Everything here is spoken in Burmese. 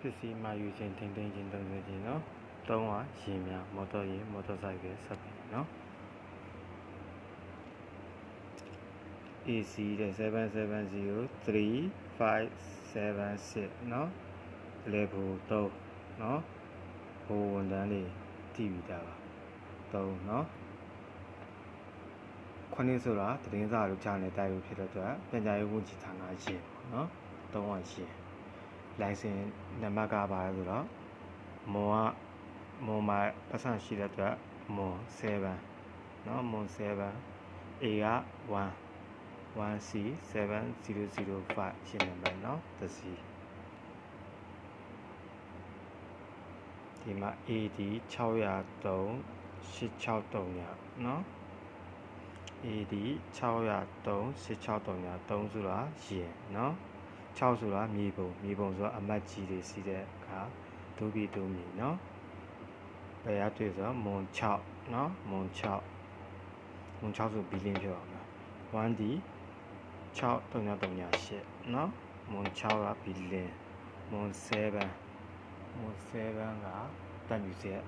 ပစ္စည်းမှာယူခြင်းထိန်းသိမ်းခြင်းသုံးစွဲခြင်းနော်သုံးကယာဉ်များမော်တော်ယာဉ်မော်တော်ဆိုင်ကယ်ဆက်ပြီးနော် AC တဲ့770356နော် level 3နော်ဟိုဝန်တန်းလေးတည်ပြီးသားပါ3နော်ခုနှစ်ဆိုတာသတင်းစာလိုကြားနေတိုက်လို့ဖြစ်တဲ့အတွက်ပြန်ကြားရေးဝန်ကြီးဌာနရှင်ပေါ့နော်3ကရှင် လိုင်စင်နံပါတ်ကပါလဲဆိုတော့မွန်ကမွန်မှာပတ်စံရှိတဲ့အတွက်မွန်7နော်မွန်7 A က1 1C7005 ရှင်းနံပါတ်เนาะသစီဒီမှာ AD 603 8639เนาะ AD 603 8639 3ဆိုတာရင်เนาะ 6ဆိုတာမြေပုံမြေပုံဆိုတာအမတ်ကြီးတွေစီးတဲ့အခါဒုပိဒုမြေเนาะဘယ်ရတွေ့ဆိုတော့မွန်6เนาะမွန်6မွန်6ဆိုဘီလင်းပြောအောင်နော် 1D 6338เนาะမွန်6ကဘီလင်းမွန်7မွန်7ကတန်ယူဆက်